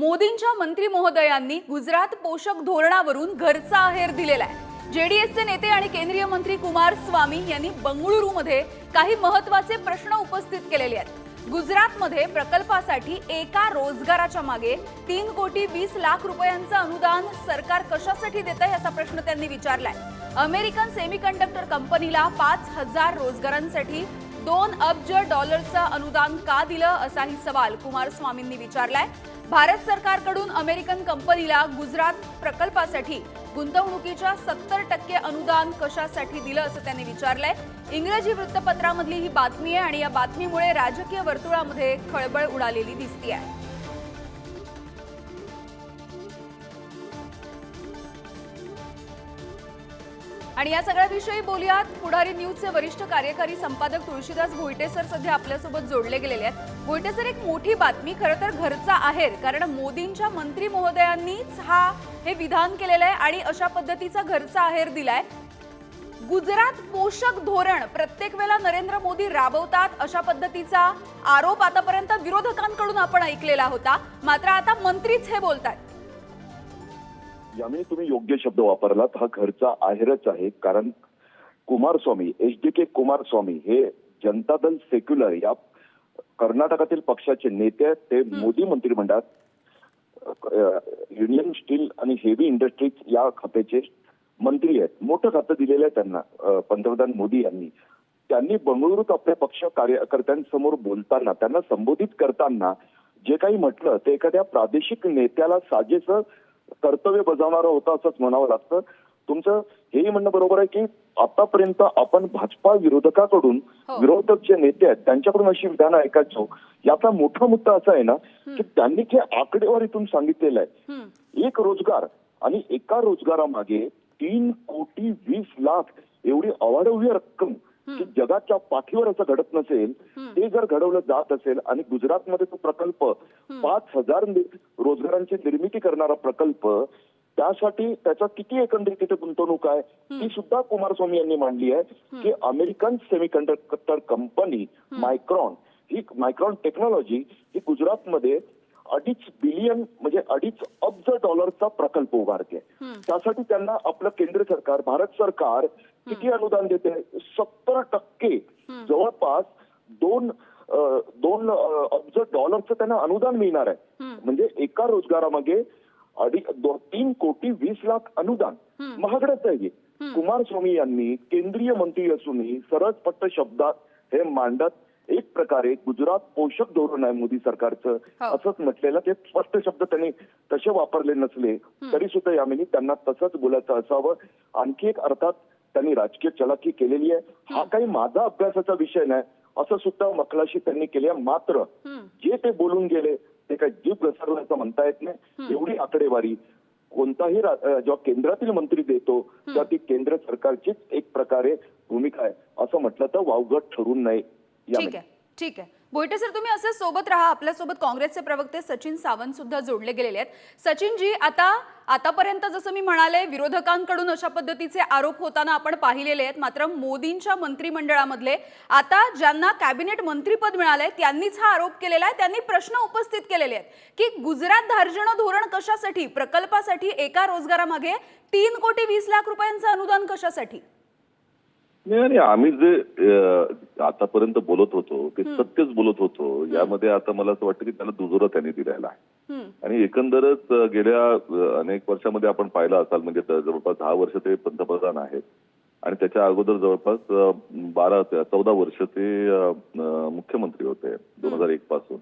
मोदींच्या मंत्री महोदयांनी गुजरात पोषक धोरणावरून घरचा आहेर दिलेला आहे. जेडीएसचे नेते आणि केंद्रीय मंत्री कुमार स्वामी यांनी बंगळुरूमध्ये काही महत्त्वाचे प्रश्न उपस्थित केलेले आहेत. गुजरातमध्ये प्रकल्पासाठी एका रोजगाराच्या मागे तीन कोटी वीस लाख रुपयांचं अनुदान सरकार कशासाठी देत आहे असा प्रश्न त्यांनी विचारलाय. अमेरिकन सेमीकंडक्टर कंपनीला पाच हजार रोजगारांसाठी दोन अब्ज डॉलरचं अनुदान का दिलं असाही सवाल कुमारस्वामींनी विचारलाय. भारत सरकारकडून अमेरिकन कंपनीला गुजरात प्रकल्पासाठी गुंतवणुकीच्या सत्तर टक्के अनुदान कशासाठी दिलं असं त्यांनी विचारलंय. इंग्रजी वृत्तपत्रामधली ही बातमी आहे आणि या बातमीमुळे राजकीय वर्तुळामध्ये खळबळ उडालेली दिसतीये. आणि या सगळ्याविषयी बोलूयात. पुढारी न्यूजचे वरिष्ठ कार्यकारी संपादक तुळशीदास भोईटे सर सध्या आपल्यासोबत जोडले गेलेले आहेत. भोईटे सर एक मोठी बातमी खरं तर घरचा आहेर कारण मोदींच्या मंत्री महोदयांनीच हा हे विधान केलेलं आहे आणि अशा पद्धतीचा घरचा आहेर दिलाय. गुजरात पोषक धोरण प्रत्येक वेळेला नरेंद्र मोदी राबवतात अशा पद्धतीचा आरोप आतापर्यंत विरोधकांकडून आपण ऐकलेला होता. मात्र आता मंत्रीच हे बोलतात यामिनी तुम्ही योग्य शब्द वापरलात. हा घरचा आहेरच आहे. कारण Kumaraswamy H D K Kumaraswamy हे जनता दल सेक्युलर या कर्नाटकातील पक्षाचे नेते आहेत. ते मोदी मंत्रिमंडळात युनियन स्टील आणि हेवी इंडस्ट्रीज या खात्याचे मंत्री आहेत. मोठं खातं दिलेलं आहे त्यांना पंतप्रधान मोदी यांनी. त्यांनी बंगळुरूत आपल्या पक्ष कार्यकर्त्यांसमोर बोलताना त्यांना संबोधित करताना जे काही म्हटलं ते एखाद्या प्रादेशिक नेत्याला साजेसं कर्तव्य बजावणारं होतं असंच म्हणावं लागतं. तुमचं हेही म्हणणं बरोबर आहे की आतापर्यंत आपण भाजपा विरोधकाकडून हो. विरोधक जे नेते आहेत त्यांच्याकडून अशी विधानं ऐकायचो याचा मोठा मुद्दा असा आहे ना की त्यांनी जे आकडेवारीतून सांगितलेलं आहे. एक रोजगार आणि एका रोजगारामागे तीन कोटी वीस लाख एवढी अवाढव्य रक्कम की जगाच्या पाठीवर असं घडत नसेल ते जर घडवलं जात असेल आणि गुजरातमध्ये तो प्रकल्प पाच हजार रोजगारांची निर्मिती करणारा प्रकल्प त्यासाठी त्याचा किती एकंदरीत तिथे गुंतवणूक आहे? ती सुद्धा कुमारस्वामी यांनी मांडली आहे की अमेरिकन सेमीकंडक्टर कंपनी मायक्रॉन ही मायक्रॉन टेक्नॉलॉजी ही गुजरातमध्ये अडीच बिलियन म्हणजे अडीच अब्ज डॉलरचा प्रकल्प उभारते. त्यासाठी त्यांना आपलं केंद्र सरकार भारत सरकार किती अनुदान देते? सत्तर टक्के. जवळपास दोन दोन अब्ज डॉलरचं त्यांना अनुदान मिळणार आहे. म्हणजे एका रोजगारामागे अडी दो- तीन कोटी वीस लाख अनुदान. महागडच आहे. कुमारस्वामी यांनी केंद्रीय मंत्री असूनही सरळ स्पष्ट शब्दात हे मांडत एक प्रकारे गुजरात पोषक धोरण आहे मोदी सरकारचं. हो. असंच म्हटलेलं ते स्पष्ट शब्द त्यांनी तसे वापरले नसले तरी सुद्धा यामिनी त्यांना तसंच बोलायचं असावं. आणखी एक अर्थात त्यांनी राजकीय चलाखी केलेली आहे. हा. काही माझा अभ्यासाचा विषय नाही असं सुद्धा मखलाशी त्यांनी केले मात्र जे ते बोलून गेले ते काही जीव घसरलं असं म्हणता येत नाही. एवढी आकडेवारी कोणताही जेव्हा केंद्रातील मंत्री देतो तेव्हा ती केंद्र सरकारचीच एक प्रकारे भूमिका आहे. असं म्हटलं तर वावगट ठरून नये ठीक. आहे ठीक आहे. बोईटे सर तुम्ही असं सोबत राहा. आपल्यासोबत काँग्रेसचे प्रवक्ते सचिन सावंत सुद्धा जोडले गेलेले आहेत. सचिनजी आता आतापर्यंत जसं मी म्हणाले विरोधकांकडून अशा पद्धतीचे आरोप होताना आपण पाहिलेले आहेत. मात्र मोदींच्या मंत्रिमंडळामधले आता ज्यांना कॅबिनेट मंत्रीपद मिळालंय त्यांनीच हा आरोप केलेला आहे. त्यांनी प्रश्न उपस्थित केलेले आहेत की गुजरात धार्जणं धोरण कशासाठी? प्रकल्पासाठी एका रोजगारामागे तीन कोटी वीस लाख रुपयांचं अनुदान कशासाठी? नाही आणि आम्ही जे आतापर्यंत बोलत होतो ते सत्यच बोलत होतो. यामध्ये आता मला असं वाटतं की त्याला दुजोरा त्यांनी दिलेला आहे. आणि एकंदरच गेल्या अनेक वर्षामध्ये आपण पाहिलं असाल म्हणजे जवळपास दहा वर्ष ते पंतप्रधान आहेत. आणि त्याच्या अगोदर जवळपास बारा ते चौदा वर्ष ते मुख्यमंत्री होते दोन हजार एक पासून.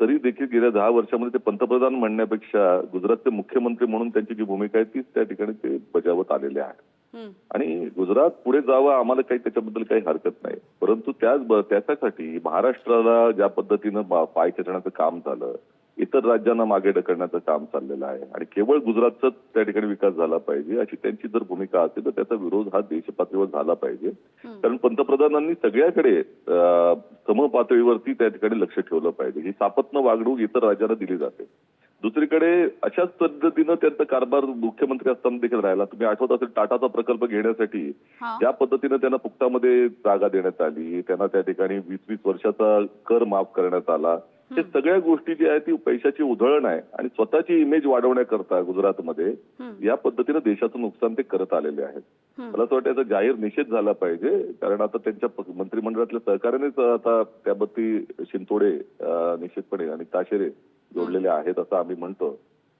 तरी देखील गेल्या दहा वर्षामध्ये ते पंतप्रधान म्हणण्यापेक्षा गुजरातचे मुख्यमंत्री म्हणून त्यांची जी भूमिका आहे तीच त्या ठिकाणी ते बजावत आलेले आहेत. आणि गुजरात पुढे जावं आम्हाला काही त्याच्याबद्दल काही हरकत नाही. परंतु त्याच त्याच्यासाठी महाराष्ट्राला ज्या पद्धतीनं पाय खेचण्याचं काम झालं इतर राज्यांना मागे ढकलण्याचं काम चाललेलं आहे आणि केवळ गुजरातचाच त्या ठिकाणी विकास झाला पाहिजे अशी त्यांची जर भूमिका असेल तर त्याचा विरोध हा देशपातळीवर झाला पाहिजे. कारण पंतप्रधानांनी सगळ्याकडे सम पातळीवरती त्या ठिकाणी लक्ष ठेवलं पाहिजे. ही सापत्न वागणूक इतर राज्यांना दिली जाते. दुसरीकडे अशाच पद्धतीनं त्यांचा कारभार मुख्यमंत्री असताना देखील राहिला. तुम्ही आठवत असेल टाटाचा प्रकल्प घेण्यासाठी. ज्या पद्धतीनं त्यांना फुकटामध्ये जागा देण्यात आली. त्यांना त्या ठिकाणी वीस वीस वर्षाचा कर माफ करण्यात आला. हे सगळ्या गोष्टी जी आहे ती पैशाची उधळण आहे आणि स्वतःची इमेज वाढवण्याकरता गुजरातमध्ये या पद्धतीनं देशाचं नुकसान ते करत आलेले आहेत. मला असं वाटतं याचा जाहीर निषेध झाला पाहिजे. कारण आता त्यांच्या मंत्रिमंडळातल्या सहकार्यानेच आता त्याबद्दल शिंतोडे निश्चितपणे आणि ताशेरे जोडलेले आहेत असं आम्ही म्हणतो.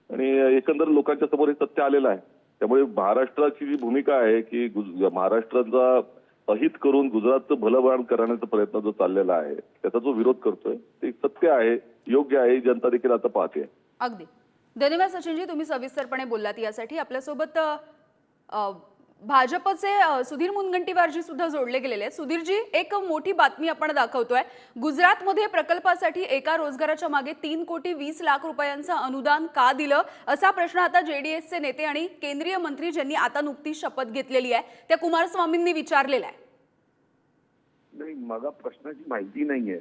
आणि एकंदर लोकांच्या समोर हे सत्य आलेलं आहे. त्यामुळे महाराष्ट्राची जी भूमिका आहे की महाराष्ट्राचा अहित करून गुजरातचं भलबाण करण्याचा प्रयत्न जो चाललेला आहे त्याचा जो विरोध करतोय ते सत्य आहे योग्य आहे जनता देखील आता पाहते. अगदी. धन्यवाद सचिनजी तुम्ही सविस्तरपणे बोललात. यासाठी आपल्यासोबत भाजपचे सुधीर मुनगंटीवारजी सुद्धा जोडले गेलेले आहेत. सुधीरजी एक मोठी बातमी आपण दाखवतोय. गुजरातमध्ये प्रकल्पासाठी एका रोजगाराच्या मागे तीन कोटी वीस लाख रुपयांचं अनुदान का दिलं? असा प्रश्न आता जेडीएसचे नेते आणि केंद्रीय मंत्री ज्यांनी आता नुकतीच शपथ घेतलेली आहे त्या कुमारस्वामींनी विचारलेला आहे. नाही मला प्रश्नाची माहिती नाहीये.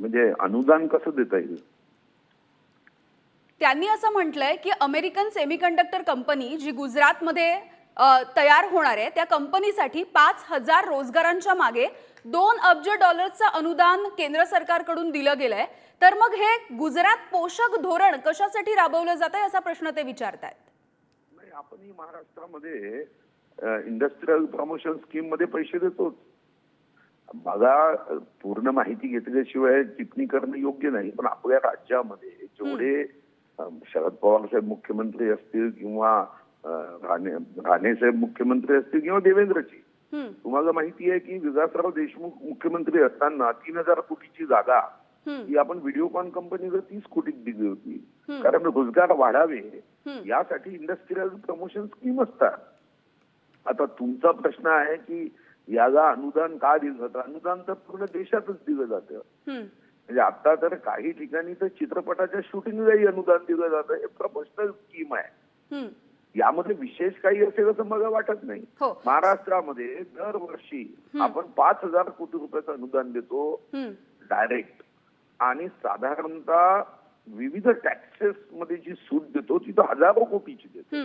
म्हणजे अनुदान कसं देता येईल? त्यांनी असं म्हटलंय की अमेरिकन सेमीकंडक्टर कंपनी जी गुजरातमध्ये तयार होणार आहे त्या कंपनीसाठी पाच हजार रोजगारांच्या मागे दोन अब्ज डॉलर्सचं अनुदान केंद्र सरकारकडून दिलं गेलंय. तर मग हे गुजरात पोषक धोरण कशासाठी राबवलं जात आहे असा प्रश्न ते विचारतायत? आपण महाराष्ट्रामध्ये इंडस्ट्रीयल प्रमोशन स्कीममध्ये पैसे देतोच बघा पूर्ण माहिती घेतल्याशिवाय टिप्पणी करणं योग्य नाही पण आपल्या राज्यामध्ये जेवढे शरद पवार साहेब मुख्यमंत्री असतील किंवा राणे राणे साहेब मुख्यमंत्री असतील किंवा देवेंद्रजी. तुम्हाला माहिती आहे की विकासराव देशमुख मुख्यमंत्री असताना तीन हजार कोटीची जागा ही आपण व्हिडिओकॉन कंपनीला तीस कोटीत दिली होती. कारण रोजगार वाढावे यासाठी इंडस्ट्रीयल प्रमोशन स्कीम असतात. आता तुमचा प्रश्न आहे की याला अनुदान का दिलं जातं? अनुदान तर पूर्ण देशातच दिलं जातं. म्हणजे आता तर काही ठिकाणी तर चित्रपटाच्या शूटिंगलाही अनुदान दिलं जातं. हे प्रमोशनल स्कीम आहे. यामध्ये विशेष काही असेल असं मला वाटत नाही. हो. महाराष्ट्रामध्ये दरवर्षी आपण पाच हजार कोटी रुपयाचं अनुदान देतो. डायरेक्ट आणि साधारणतः विविध टॅक्सेस मध्ये जी सूट देतो ती तर हजारो कोटीची देतो.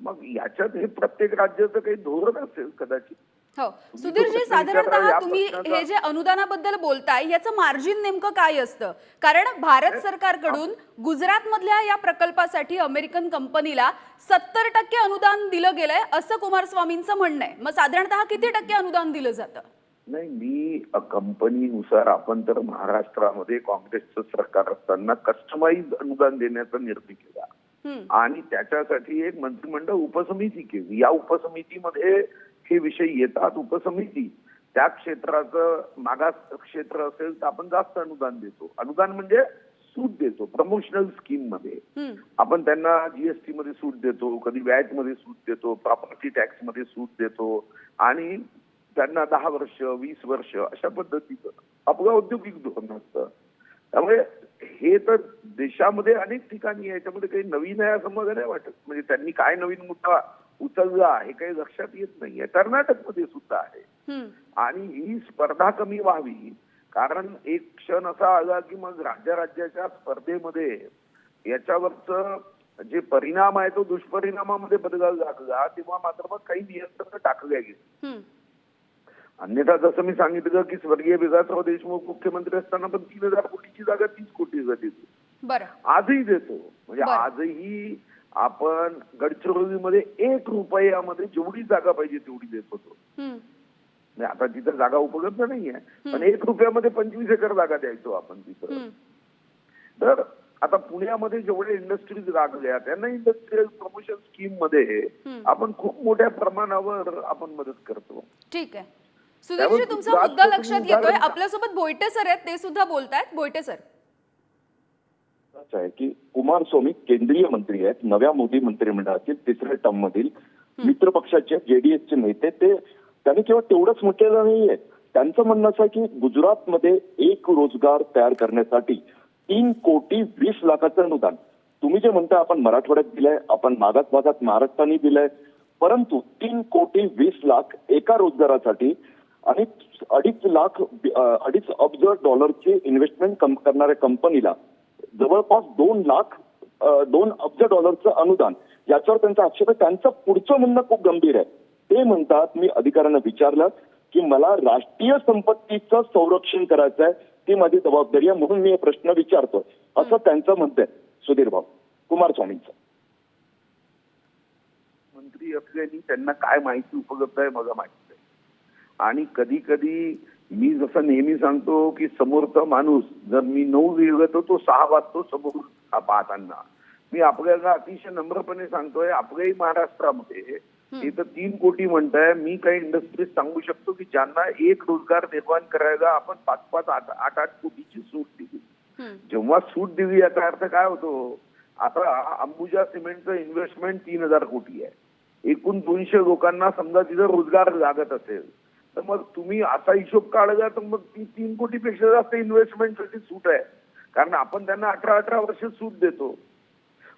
मग याच्यात हे प्रत्येक राज्याचं काही धोरण असेल कदाचित हो. सुधीरजी साधारणतः तुम्ही हे जे अनुदानाबद्दल बोलताय याचं मार्जिन नेमकं काय असतं? कारण भारत सरकारकडून गुजरातमधल्या या प्रकल्पासाठी अमेरिकन कंपनीला सत्तर टक्के अनुदान दिलं गेलंय असं कुमारस्वामींचं म्हणणं आहे. मग साधारणतः किती टक्के अनुदान दिलं जातं? नाही मी कंपनीनुसार आपण तर महाराष्ट्रामध्ये काँग्रेसचं सरकार असताना कस्टमाइज अनुदान देण्याचा निर्णय केला. आणि त्याच्यासाठी एक मंत्रिमंडळ उपसमिती केली. या उपसमितीमध्ये हे विषय येतात उपसमिती. त्या क्षेत्राचं मागास क्षेत्र असेल तर आपण जास्त अनुदान देतो. अनुदान म्हणजे सूट देतो प्रमोशनल स्कीममध्ये. आपण त्यांना जीएसटी मध्ये सूट देतो कधी व्हॅटमध्ये सूट देतो प्रॉपर्टी टॅक्समध्ये सूट देतो आणि त्यांना दहा वर्ष वीस वर्ष अशा पद्धतीचं आपलं औद्योगिक धोरण असतं. त्यामुळे हे तर देशामध्ये अनेक ठिकाणी आहे. याच्यामध्ये काही नवीन आहे असं मला नाही वाटत. म्हणजे त्यांनी काय नवीन मुद्दा उचलला हे काही लक्षात येत नाहीये. कर्नाटकमध्ये सुद्धा आहे. आणि ही स्पर्धा कमी व्हावी कारण एक क्षण असा आला की मग राज्य राज्याच्या स्पर्धेमध्ये याच्यावरच जे परिणाम आहे तो दुष्परिणामामध्ये बदलायला लागला तेव्हा मात्र मग काही नियंत्रण टाकल्या गेली. अन्यथा जसं मी सांगितलं की स्वर्गीय विकासराव देशमुख मुख्यमंत्री असताना पण तीन हजार कोटीची जागा तीस कोटी झाली बरं. आजही देतो. म्हणजे. आजही आपण गडचिरोलीमध्ये एक रुपयामध्ये जेवढी जागा पाहिजे तेवढी देत होतो. नाही आता तिथं जागा उपलब्ध नाहीये पण एक रुपयामध्ये पंचवीस एकर जागा द्यायचो आपण तिथं. तर आता पुण्यामध्ये जेवढे इंडस्ट्रीज लागल्या त्यांना इंडस्ट्रीयल प्रमोशन स्कीममध्ये आपण खूप मोठ्या प्रमाणावर आपण मदत करतो. ठीक आहे. सुधीरजी तुमचा मुद्दा लक्षात येतोय. आपल्यासोबत बोयटे सर आहेत ते सुद्धा बोलतायत. बोयटे सर असं आहे की कुमारस्वामी केंद्रीय मंत्री आहेत नव्या मोदी मंत्रिमंडळातील तिसऱ्या टर्म मधील मित्र पक्षाचे जेडीएसचे नेते ते त्यांनी केवळ तेवढंच म्हटलेलं नाहीये. त्यांचं म्हणणं असं आहे की गुजरातमध्ये एक रोजगार तयार करण्यासाठी तीन कोटी वीस लाखाचं अनुदान. तुम्ही जे म्हणता आपण मराठवाड्यात दिलंय आपण मागास भागात महाराष्ट्राने दिलंय परंतु तीन कोटी वीस लाख एका रोजगारासाठी आणि अडीच लाख अडीच अब्ज डॉलरची इन्व्हेस्टमेंट करणाऱ्या कंपनीला जवळपास दोन लाख दोन अब्ज डॉलरचं अनुदान. याच्यावर त्यांचा आक्षेप आहे. त्यांचं पुढचं म्हणणं खूप गंभीर आहे. ते म्हणतात मी अधिकाऱ्यांना विचारलं की मला राष्ट्रीय संपत्तीचं संरक्षण करायचं आहे ती माझी जबाबदारी आहे म्हणून मी हे प्रश्न विचारतो असं त्यांचं म्हणणं आहे. सुधीर भाऊ कुमारस्वामींचं मंत्री असल्याने त्यांना काय माहिती उपलब्ध आहे मला माहिती आहे आणि कधी कधी मी जसं नेहमी सांगतो की समोरचा माणूस जर मी नऊ लिहितो तो सहा वाजतो समोर पाहताना. मी आपल्याला अतिशय नम्रपणे सांगतोय आपल्याही महाराष्ट्रामध्ये इथं तीन कोटी म्हणताय. मी काही इंडस्ट्रीज सांगू शकतो की ज्यांना एक रोजगार निर्माण करायला आपण पाच पाच आठ आठ आठ कोटीची सूट दिली. जेव्हा सूट दिली याचा अर्थ काय होतो? आता अंबुजा सिमेंटचं इन्व्हेस्टमेंट तीन हजार कोटी आहे. एकूण दोनशे लोकांना समजा तिथं रोजगार लागत असेल तर मग तुम्ही असा हिशोब काढला तर मग ती तीन कोटीपेक्षा जास्त इन्व्हेस्टमेंटसाठी सूट आहे. कारण आपण त्यांना अठरा अठरा वर्ष सूट देतो.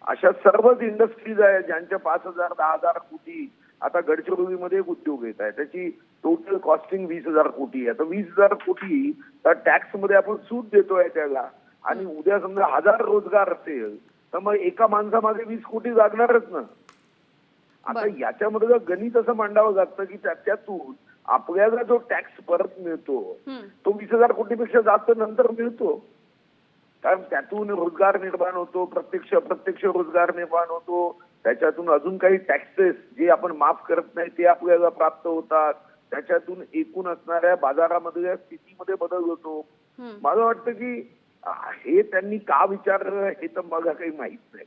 अशा सर्वच इंडस्ट्रीज आहे ज्यांच्या पाच हजार दहा हजार कोटी आता गडचिरोलीमध्ये एक उद्योग येत आहे. त्याची टोटल कॉस्टिंग वीस हजार कोटी आहे. तर वीस हजार कोटी तर टॅक्समध्ये आपण सूट देतोय त्याला. आणि उद्या समजा हजार रोजगार असेल तर मग एका माणसामागे वीस कोटी लागणारच ना. आता. याच्यामध्ये जर गणित असं मांडावं लागतं की त्याच्यातून आपल्याला जो टॅक्स परत मिळतो. तो वीस हजार कोटीपेक्षा जास्त नंतर मिळतो. कारण त्यातून रोजगार निर्माण होतो प्रत्यक्ष अप्रत्यक्ष रोजगार निर्माण होतो. त्याच्यातून अजून काही टॅक्सेस जे आपण माफ करत नाही ते आपल्याला प्राप्त होतात. त्याच्यातून एकूण असणाऱ्या बाजारामधल्या स्थितीमध्ये बदल होतो. मला वाटतं की हे त्यांनी का विचारलं हे तर मला काही माहीत नाही.